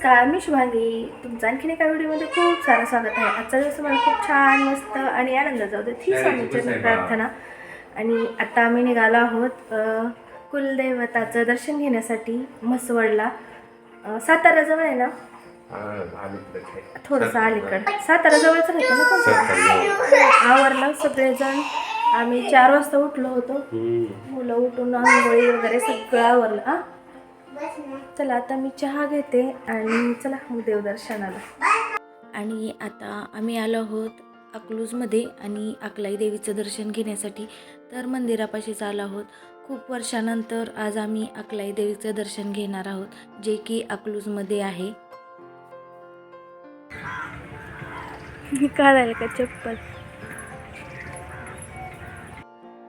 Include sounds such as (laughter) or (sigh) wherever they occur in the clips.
नमस्कार मी शुभांगी. तुमचं आणखीन एका व्हिडिओमध्ये खूप सारं स्वागत आहे. आजचा दिवस मला खूप छान मस्त आणि आनंद जाऊ दे. ही स्वामीची प्रार्थना. आणि आता आम्ही निघालो आहोत कुलदैवताचं दर्शन घेण्यासाठी म्हसवडला. अ, साताऱ्याजवळ आहे ना? थोडंसं अलीकडं. सातारा जवळच राहतं ना? आवरलं सगळेजण. आम्ही चार वाजता उठलो होतो. मुलं उठून आंघोळी वगैरे सगळं आवरलं. चला आता मी चहा घेते आणि चला मग देवदर्शनाला. आणि आता आम्ही आलो आहोत अकलूजमध्ये आणि अकलाई देवीचं दर्शन घेण्यासाठी. तर मंदिरापाशीच आलो आहोत. खूप वर्षानंतर आज आम्ही अकलाई देवीचं दर्शन घेणार आहोत जे की अकलूजमध्ये आहे. काढायला का चप्पल?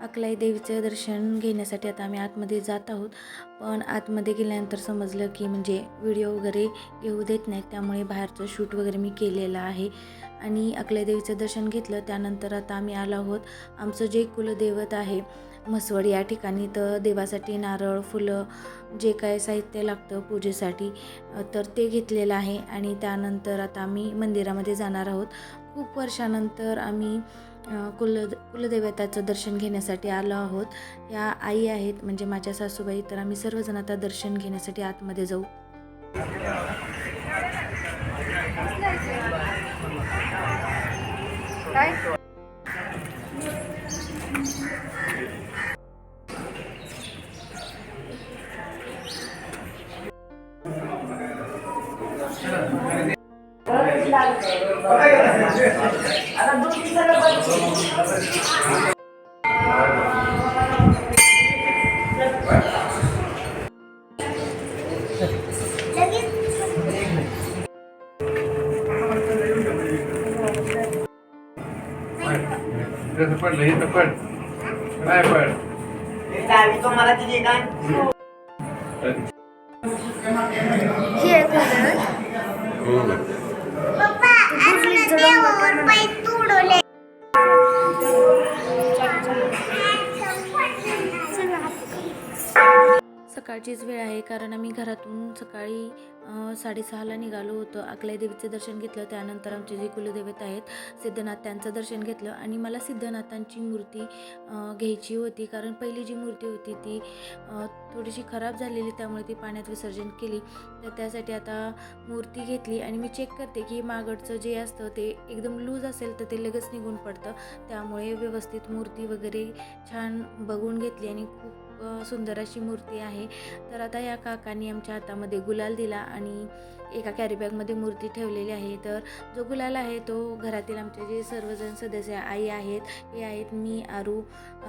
अकलाई देवीचं दर्शन घेण्यासाठी आता आम्ही आतमध्ये जात आहोत. पण आतमध्ये गेल्यानंतर समजलं की म्हणजे व्हिडिओ वगैरे येऊ देत नाहीत त्यामुळे बाहेरचं शूट वगैरे मी केलेलं आहे. आणि अकलाई देवीचं दर्शन घेतलं त्यानंतर आता आम्ही आलो आहोत. आमचं जे कुलदैवत आहे म्हसवड या ठिकाणी तर देवासाठी नारळ फुलं जे काय साहित्य लागतं पूजेसाठी तर ते घेतलेलं आहे. आणि त्यानंतर आता आम्ही मंदिरामध्ये जाणार आहोत. खूप वर्षानंतर आम्ही कुल कुलदेवताचं दर्शन घेण्यासाठी आलो आहोत. या आई आहेत म्हणजे माझ्या सासूबाई तर आम्ही सर्वजण आता दर्शन घेण्यासाठी आतमध्ये जाऊ. इथं पडलं इथं पड काय पड तुम्हाला दिली उडवले. सकाळचीच वेळ आहे कारण आम्ही घरातून सकाळी साडेसहाला निघालो होतो. अकलाई देवीचं दर्शन घेतलं. त्यानंतर आमचे जे कुलदैवत आहेत सिद्धनाथ त्यांचं दर्शन घेतलं. आणि मला सिद्धनाथांची मूर्ती घ्यायची होती. कारण पहिली जी मूर्ती होती ती थोडीशी खराब झालेली. त्यामुळे ती पाण्यात विसर्जन केली. तर त्यासाठी आता मूर्ती घेतली. आणि मी चेक करते की मागडचं जे असतं ते एकदम लूज असेल तर ते लगेच निघून पडतं. त्यामुळे व्यवस्थित मूर्ती वगैरे छान बघून घेतली. आणि खूप सुंदर अशी मूर्ती आहे. तर आता या काकांनी आमच्या हातामध्ये गुलाल दिला. आणि एका कॅरीबॅगमध्ये मूर्ती ठेवलेली आहे. तर जो गुलाल आहे तो घरातील आमचे जे सर्वजण सदस्य आई आहेत हे आहेत मी आरू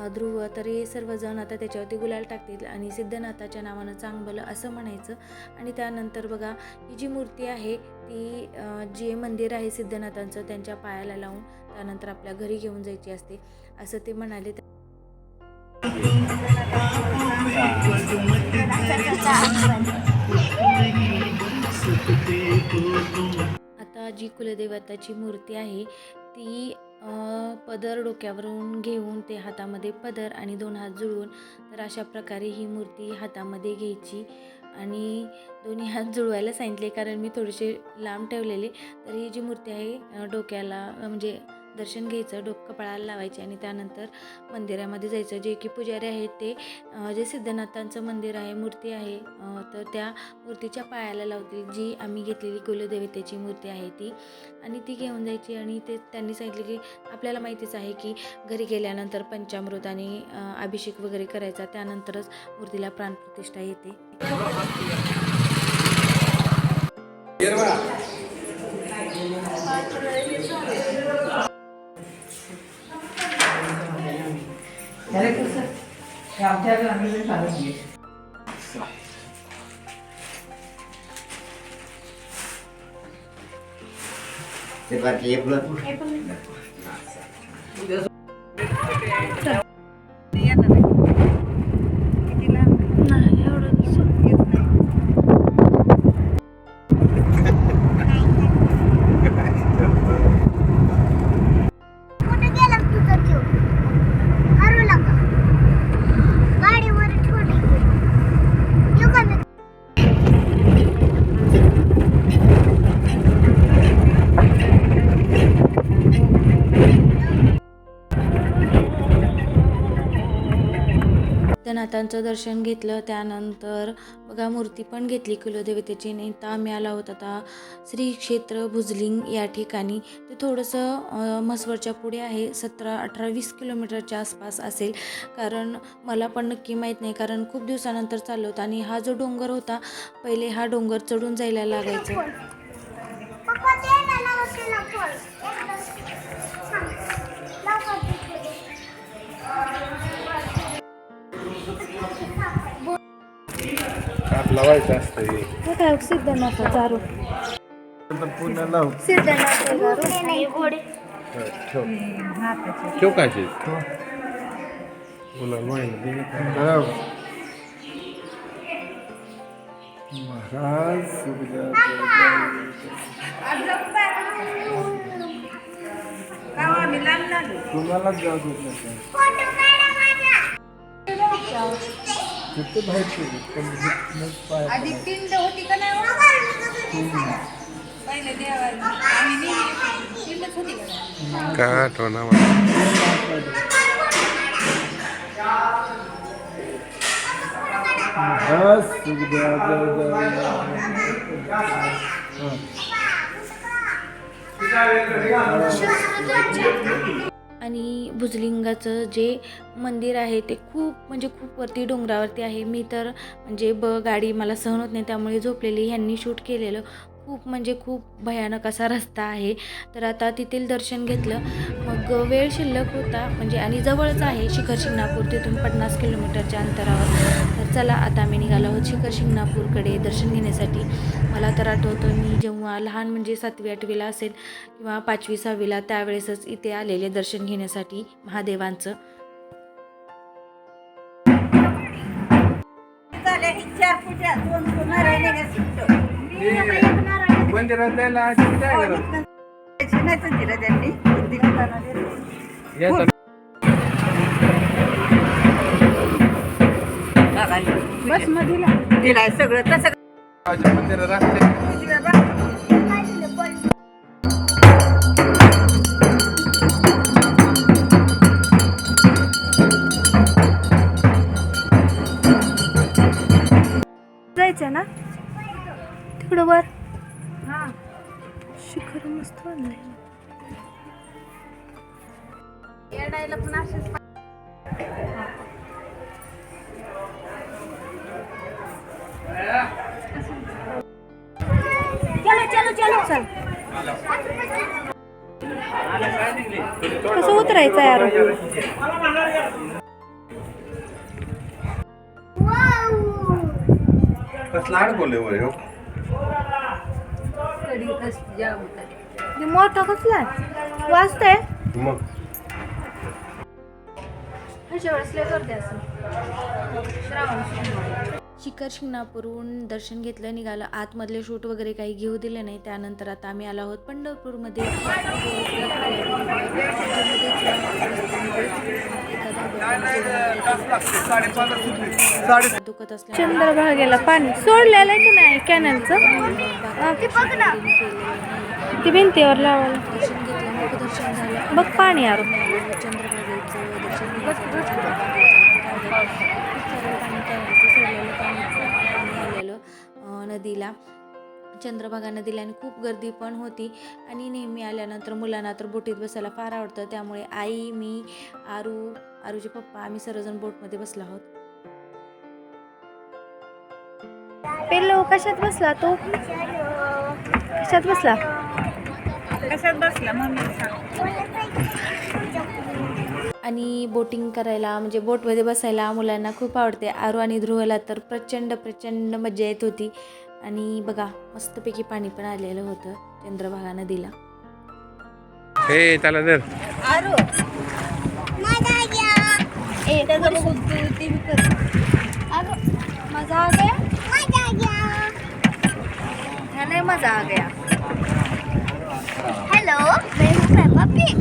ध्रुव. तर हे सर्वजण आता त्याच्यावरती गुलाल टाकतील आणि सिद्धनाथाच्या नावानं चांगलं असं म्हणायचं. आणि त्यानंतर बघा ही जी मूर्ती आहे ती जे मंदिर आहे सिद्धनाथांचं त्यांच्या पायाला लावून त्यानंतर आपल्या घरी घेऊन जायची असते असं ते म्हणाले. (laughs) आता जी कुलदेवताची मूर्ती आहे ती पदर डोक्यावरून घेऊन ते हातामध्ये पदर आणि दोन हात जुळवून तर अशा प्रकारे ही मूर्ती हातामध्ये घ्यायची आणि दोन्ही हात जुळवायला सांगितले कारण मी थोडेसे लांब ठेवलेले. तर ही जी मूर्ती आहे डोक्याला म्हणजे दर्शन घ्यायचं डोक कपाळाला लावायचे आणि त्यानंतर मंदिरामध्ये जायचं. जे की पुजारी आहेत ते जे सिद्धनाथांचं मंदिर आहे मूर्ती आहे तर त्या मूर्तीच्या पायाला लावतील. जी आम्ही घेतलेली कुलदेवतेची मूर्ती आहे ती. आणि ती घेऊन जायची आणि ते त्यांनी सांगितले की आपल्याला माहितीच आहे की घरी गेल्यानंतर पंचामृत आणि अभिषेक वगैरे करायचा. त्यानंतरच मूर्तीला प्राणप्रतिष्ठा येते. आमच्याकडे आम्ही सांगत नाही ते बाकी एक नाथांचं दर्शन घेतलं त्यानंतर बघा मूर्ती पण घेतली कुलदेवतेची. नेता आम्ही आला होता आता श्री क्षेत्र भुजलिंग या ठिकाणी. ते थोडंसं म्हसवरच्या पुढे आहे. सतरा अठरा वीस किलोमीटरच्या आसपास असेल. कारण मला पण नक्की माहीत नाही. कारण खूप दिवसानंतर चाललो होतं आणि हा जो डोंगर होता पहिले हा डोंगर चढून जायला लागायचं. काप लावायचं असतं हे. हे काय लाव घोडे नाही घोडे ठेव ठेव काय ते? लाव. महाराज तुम्हालाच जाऊ देत नाही तिथे बाहेर केली पण मग पाय आधी पिंड होती का नाही? हो? पहिले देवाला आम्ही नेहमी पिंडच होती का नाही? का आठवणा जय आणि भुजलिंगाचं जे मंदिर आहे ते खूप म्हणजे खूप वरती डोंगरावरती आहे. मी तर म्हणजे ब गाडी मला सहन होत नाही त्यामुळे झोपलेली ह्यांनी शूट केलेलं. खूप म्हणजे खूप भयानक असा रस्ता आहे. तर आता तेथील दर्शन घेतलं. मग वेळ शिल्लक होता म्हणजे आणि जवळच आहे शिखर शिंगणापूर तिथून पन्नास किलोमीटरच्या अंतरावर. तर चला आता आम्ही निघालो आहोत शिखर शिंगणापूरकडे दर्शन घेण्यासाठी. मला तर आठवतं मी जेव्हा लहान म्हणजे सातवी आठवीला असेल किंवा पाचवी सहावीला त्यावेळेसच इथे आलेले दर्शन घेण्यासाठी महादेवांचं. झाल्या चार पूजा दोन पुन्हा मंदिरात जायला आधी काय करत तर दिलं त्यांनी. दिलं. येतात बस मग दिला. दिलाय सगळं तसं मंदिरात राहते. जायचं ना? तिकडं वर. शिखर मस्त येडायला पण असेच कसं उतरायचं यार कसला अडकवले वर ह्यो? कधी कसं जाम होतं. मोठा कसला आहे वाजतंय मग शिखर शिंगणापूरहून दर्शन घेतलं निघालं. आतमधले शूट वगैरे काही घेऊ दिले नाही. त्यानंतर आता आम्ही आलो आहोत पंढरपूरमध्ये. दुखत असल्या चंद्रभागेला पाणी सोडलेलं की नाही कॅनलचं? ती भिंतीवर लावायला. दर्शन घेतलं मुख दर्शन झालं. बघ पाणी यार चंद्रभागेचं दर्शन अं, नदीला चंद्रभागा नदीला आणि खूप गर्दी पण होती. आणि नेहमी आल्यानंतर मुलांना तर बोटीत बसायला फार आवडतं. त्यामुळे आई मी आरू आरूचे पप्पा आम्ही सर्वजण बोटमध्ये बसलो आहोत. पिल्लू कशात बसला तू? कशात बसला? कशात बसला? मम्मी सांग. आणि बोटिंग करायला म्हणजे बोटमध्ये बसायला मुलांना खूप आवडते. आरू आणि ध्रुवला तर प्रचंड प्रचंड मजा येत होती. आणि बघा मस्तपैकी पाणी पण आलेलं होतं चंद्रभागा नदीला. हे त्याला दर मजा आ. गया नाही मजा आ. गया हेलो मैं हूँ पेपा पिग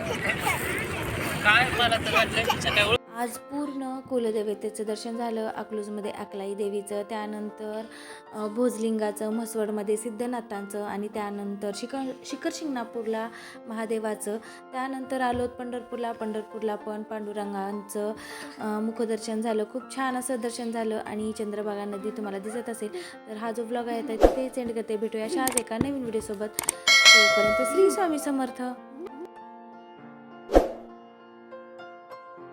आज पूर्ण कुलदेवतेचं दर्शन झालं अकलूजमध्ये अकलाई देवीचं त्यानंतर भोजलिंगाचं म्हसवडमध्ये सिद्धनाथांचं आणि त्यानंतर शिखर शिखर शिंगणापूरला महादेवाचं. त्यानंतर आलोत पंढरपूरला पंढरपूरला पण पांडुरंगांचं मुखदर्शन झालं. खूप छान असं दर्शन झालं आणि चंद्रभागा नदी तुम्हाला दिसत असेल तर हा जो ब्लॉग आहे तर तिथे सेंड करते. भेटूया अशाच एका नवीन व्हिडिओसोबत तोपर्यंत श्री स्वामी समर्थ.